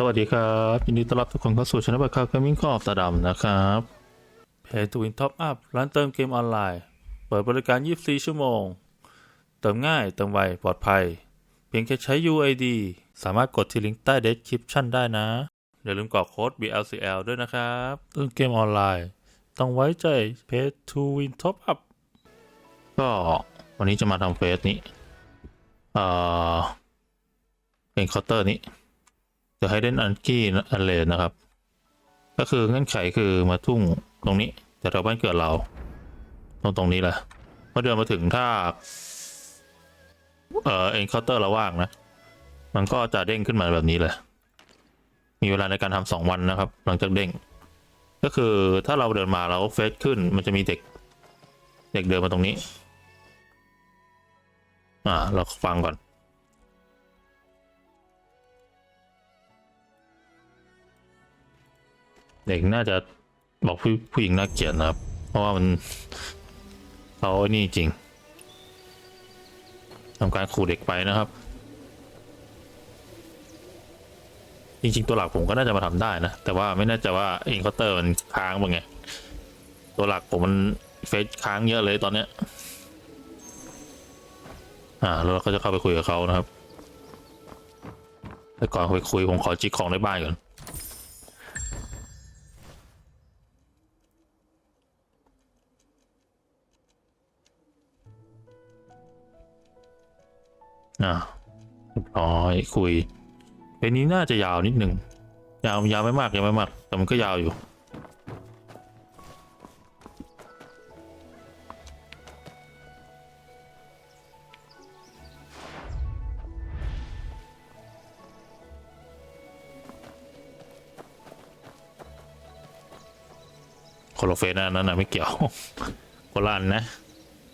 สวัสดีครับยินดีต้อนรับทุกคนเข้าสู่ช anel บัตรคาร์กมมิ่งกอล์ฟตาดำนะครับเพจทูวินท็อปอัพร้านเติมเกมออนไลน์ เปิดบริการ 24 ชั่วโมง เติมง่าย เติมไว ปลอดภัย เพียงแค่ใช้ UID สามารถกดที่ลิงก์ใต้ description ได้นะ อย่าลืมกรอกโค้ด BLCL ด้วยนะครับเติมเกมออนไลน์ ต้องไว้ใจเพจทูวินท็อปอัพก็วันนี้จะมาทำเฟสนี้เอ่อเป็นคาน์เตอร์นี้ จะให้เล่นอันกี้อันเลนนะครับ ก็คือเงื่อนไขคือมาทุ่งตรงนี้แต่เราบ้านเกิดเรา ตรงตรงนี้แหละเมื่อเดินมาถึงถ้าเอ่อเอ็นเคาน์เตอร์เราว่างนะ มันก็จะเด้งขึ้นมาแบบนี้เลยมีเวลาในการทำสองวันนะครับ หลังจากเด้ง ก็คือถ้าเราเดินมาแล้วเฟซขึ้น มันจะมีเด็ก เด็กเดินมาตรงนี้ อ่า เราฟังก่อน เด็กน่าจะบอกผู้ผู้หญิงน่าเกลียดนะครับ เพราะว่ามันเขาไอ้นี่จริงทำการขู่เด็กไปนะครับ จริงๆตัวหลักผมก็น่าจะมาทำได้นะ แต่ว่าไม่น่ใจะว่าอินเคาน์เตอร์มันค้างบ้างไง ตัวหลักผมมันเฟซค้างเยอะเลยตอนเนี้ย อ่าแล้วเราก็จะเข้าไปคุยกับเขานะครับ แต่ก่อนไปคุยผมขอจิกของในบ้านก่อน อ่าเรียบร้อยคุยเป็นนี้น่าจะยาวนิดหนึ่งยาวยาวไม่มากยังไม่มาก แต่มันก็ยาวอยู่ คนละเฟสนะอันนั้นนะไม่เกี่ยวคนละอันนะ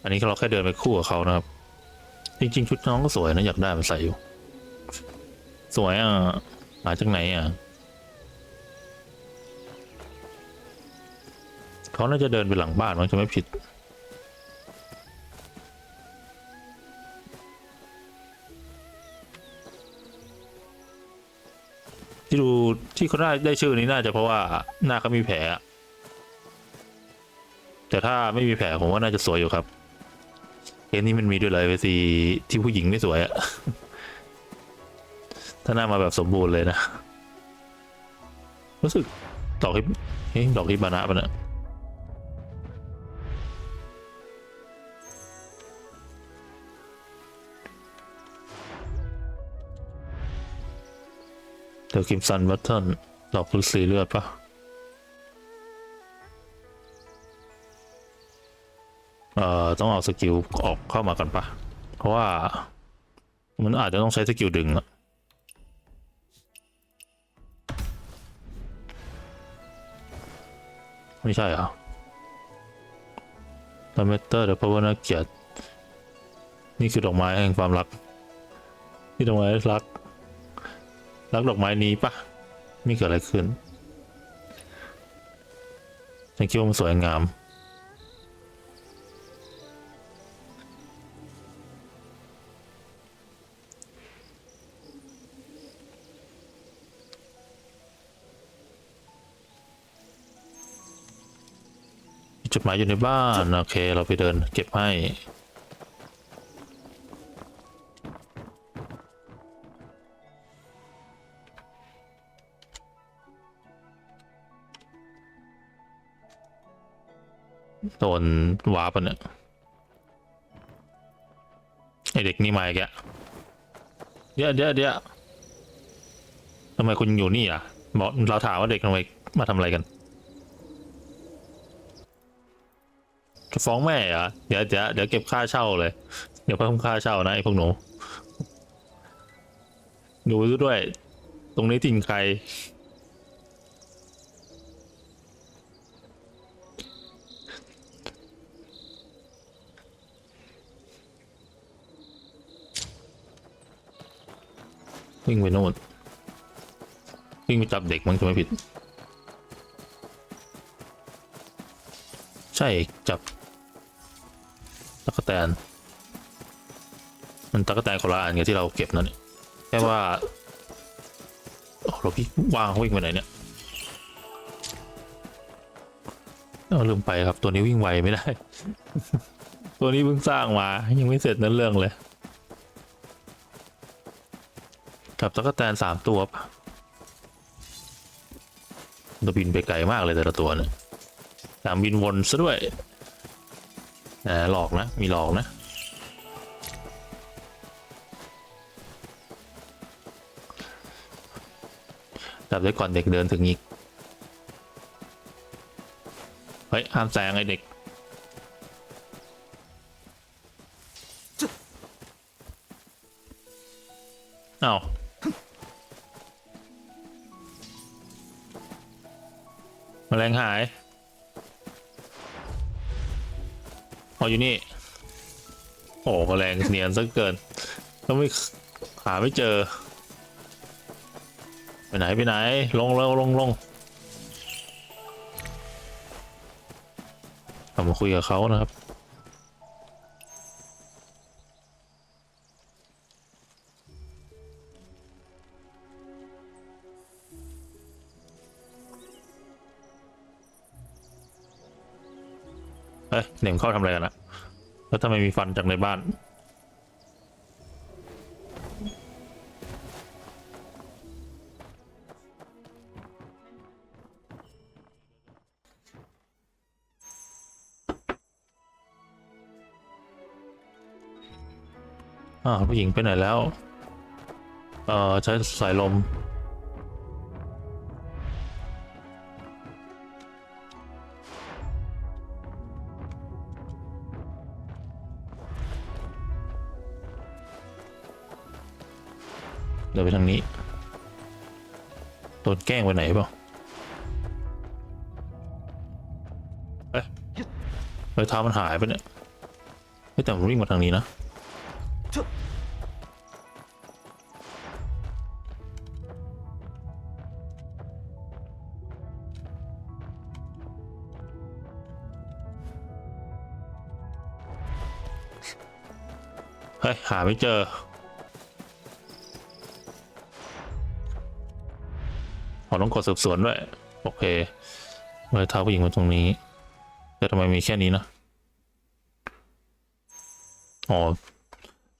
อันนี้เราแค่เดินไปคู่กับเขานะครับ จริง ๆ ชุดน้องก็สวยนะอยากได้มันใส่อยู่ สวยอะมาจากไหนอะเขาน่าจะเดินไปหลังบ้านมั้งจะไม่ผิด ที่ดูที่เขาได้ได้ชื่อนี้น่าจะเพราะว่าหน้าเขามีแผล แต่ถ้าไม่มีแผลผมว่าน่าจะสวยอยู่ครับ มนี้มันมีด้วยเลยเวซีที่ผู้หญิงไม่สวยอะถ้าหน้ามาแบบสมบูรณ์เลยนะ รู้สึกดอกฮิปเฮ้ยดอกฮิบานะปะเนี่ยเดอะคิมซันบัตเทิลดอกฤาษีเลือดปะ เอ่อต้องเอาสกิลออกเข้ามากันปะเพราะว่ามันอาจจะต้องใช้สกิลดึงอะไม่ใช่เหรอลาเมเตอร์เดอะพาวเวอร์นาเกียดนี่คือดอกไม้แห่งความรัก นี่ดอกไม้รัก รักดอกไม้นี้ปะไม่เกิดอะไรขึ้นฉันคิดว่ามันสวยงาม จดหมายอยู่ในบ้าน โอเค เราไปเดินเก็บให้โดนวาร์ปเนี่ยไอเด็กนี่มาอีกแล้วเดี๋ยวเดี๋ยวเดี๋ยวทำไมคุณอยู่นี่อะบอกเราถามว่าเด็กทำไมมาทำอะไรกัน ฟ้องแม่เหรอเดี๋ยวเดี๋ยวเดี๋ยวเก็บค่าเช่าเลย เดี๋ยวเพิ่มค่าเช่านะไอ้พวกหนูดูด้วย ตรงนี้ถิ่นใคร วิ่งไปโน่นวิ่งไปจับเด็กมั้งจะไม่ผิด ใช่จับ กแตน มันตะกแตนคนละอันไงที่เราเก็บนั่นนี่แค่ว่าเราพี่ว่างวิ่งไปไหนเนี่ยเอาลืมไปครับตัวนี้วิ่งไวไม่ได้ ตัวนี้เพิ่งสร้างมา ยังไม่เสร็จนั้นเรื่องเลย กับตะกแตนสามตัวปะเราบินไปไกลมากเลยแต่ละตัวเนี่ยสามบินวนซะด้วย แหมหลอกนะ มีหลอกนะจับได้ก่อนเด็กเดินถึงอีก เฮ้ยห้ามแซงไอเด็ก อ้าวแมลงหาย ออยู่นี่ โอ้แมลงเนียนซะเกินแล้วไม่หาไม่เจอ ไปไหนไปไหน ลงลงลงลงเรามาคุยกับเขานะครับ เฮ้ยเหน่งเข้าทำอะไรกันอะแล้วทำไมมีฟันจากในบ้าน อ่าวผู้หญิงไปไหนแล้ว เอ่อ ใช้สายลม เดินไปทางนี้โดนแกล้งไปไหนเปล่าเอ้ยรอยเท้ามันหายไปเนี่ยเฮ้ยแต่มันวิ่งมาทางนี้นะเฮ้ยหาไม่เจอ เราต้องกดสืบสวนด้วย โอเครอยเท้าผู้หญิงมาตรงนี้ แต่ทำไมมีแค่นี้นะ อ๋อ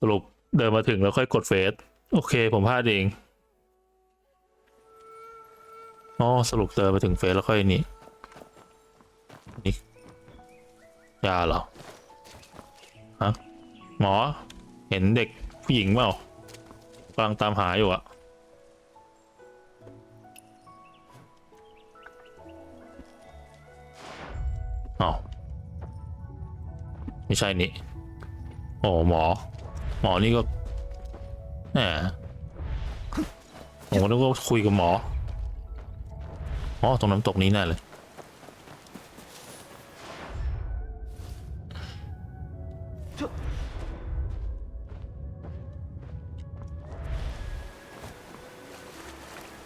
สรุปเดินมาถึงแล้วค่อยกดเฟซโอเค ผมพลาดเอง อ๋อ สรุปเดินมาถึงเฟซแล้วค่อยนี่ นี่ยาเหรอ ฮะ หมอ เห็นเด็กผู้หญิงเปล่ากำลังตามหาอยู่อะ ไม่ใช่นี่โอ้หมอ หมอนี่ก็แหมผมก็นึกว่าคุยกับหมออ๋อตรงน้ำตกนี้แน่เลย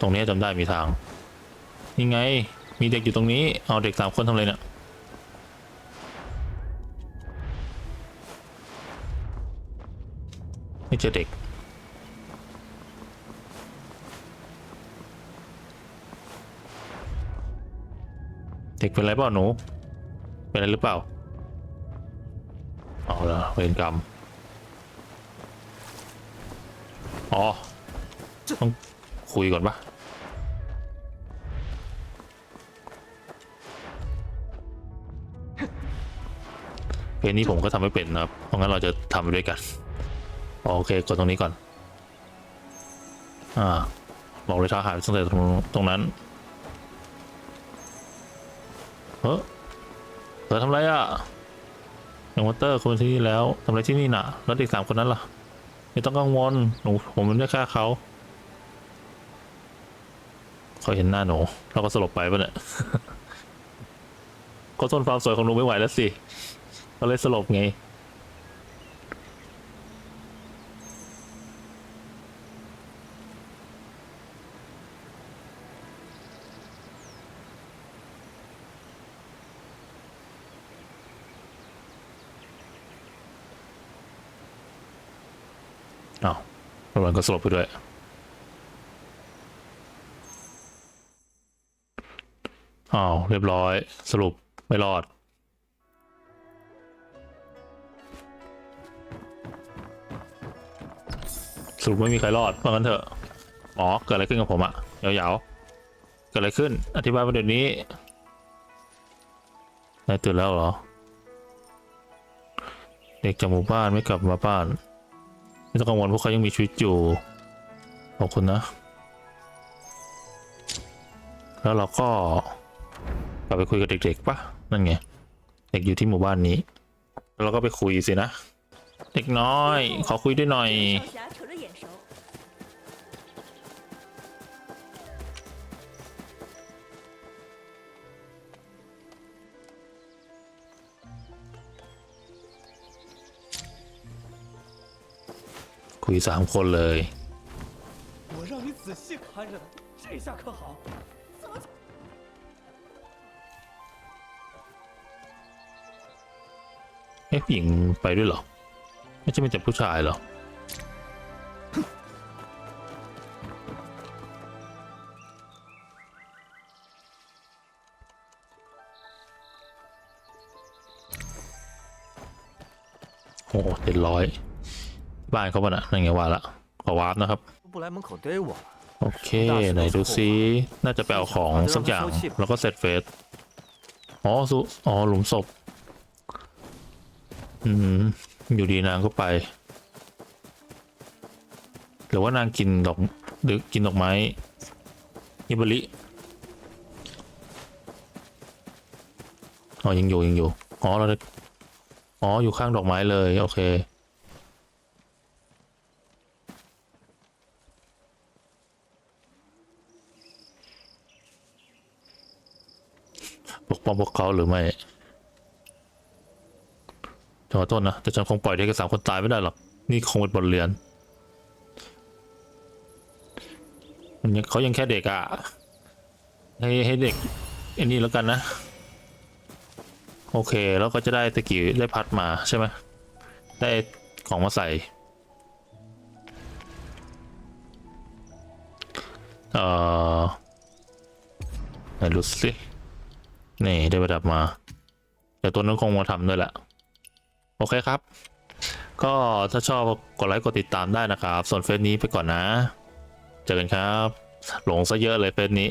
ตรงนี้จำได้มีทางนี่ไง มีเด็กอยู่ตรงนี้ เอาเด็กสามคนทำอะไรเนี่ย เจอเด็ก เด็กเป็นไรเปล่าหนู เป็นอะไรหรือเปล่า เอาละเวรกรรม อ๋อ ต้องคุยก่อนปะเพลงนี้ผมก็ทำไม่เป็นนะครับ เพราะงั้นเราจะทำไปด้วยกัน โอเค กดตรงนี้ก่อน อ่า บอกเลยท้าหายตั้งแต่ตรงตรงนั้น เฮ้อเธอทำไรอะอย่างวอเตอร์คนที่นี่แล้วทำไรที่นี่น่ะ แล้วเด็กสามคนนั้นล่ะ ไม่ต้องกังวล หนูผมไม่ได้ฆ่าเขาเขาเห็นหน้าหนู เราก็สลบไปปะเนี่ยเขาทนความสวยของหนูไม่ไหวแล้วสิ ก็เลยสลบไง อ้าวแล้ว มันก็สลบไปด้วย อ้าว เรียบร้อย สรุปไม่รอด สรุปไม่มีใครรอดเพราะงั้นเถอะ อ๋อ เกิดอะไรขึ้นกับผมอะยาวๆ เกิดอะไรขึ้น อธิบายมาเดี๋ยวนี้นายตื่นแล้วเหรอ เด็กจากหมู่บ้านไม่กลับมาบ้าน ไม่ต้องกังวลพวกเขายังมีชีวิตอยู่ ขอบคุณนะ แล้วเราก็กลับไปคุยกับเด็กๆปะนั่นไง เด็กอยู่ที่หมู่บ้านนี้ แล้วเราก็ไปคุยสินะ เด็กน้อย ขอคุยด้วยหน่อย คุยสามคนเลย 我让你仔细看着呢，这下可好。 เอ๊ะผู้หญิงไปด้วยเหรอ ไม่ใช่มีแต่ผู้ชายเหรอ โอ้เจ็ดร้อย บ้านเขาบ้านะนั่นไงว่าละขอวาร์ปนะครับโอเคไหนดูซิน่าจะไปเอาของสักอย่างแล้วก็เสร็จเฟสอ๋อสุอ๋อหลุมศพอืมอยู่ดีนางก็ไป หรือว่านางกินดอกหรือกินดอกไม้ยิบริอ๋อยังอยู่ยังอยู่อ๋อเราอ๋ออยู่ข้างดอกไม้เลย โอเค ปกป้องพวกเขาหรือไม่ขอโทษนะ แต่ฉันคงปล่อยเด็กสามคนตายไม่ได้หรอก นี่คงเป็นบทเรียนมันยังเขายังแค่เด็กอะ่ะ ให้ให้เด็กอันนี้แล้วกันนะ โอเค แล้วก็จะได้ตะกี้ได้พัดมาใช่ไหมได้ของมาใส่ เอ่อไหนดูสิ นี่ได้ประดับมาเดี๋ยวตัวนั้นคงมาทำด้วยแหละ โอเคครับ ก็ถ้าชอบกดไลค์กดติดตามได้นะครับ ส่วนเฟซนี้ไปก่อนนะ เจอกันครับ หลงซะเยอะเลยเฟซนี้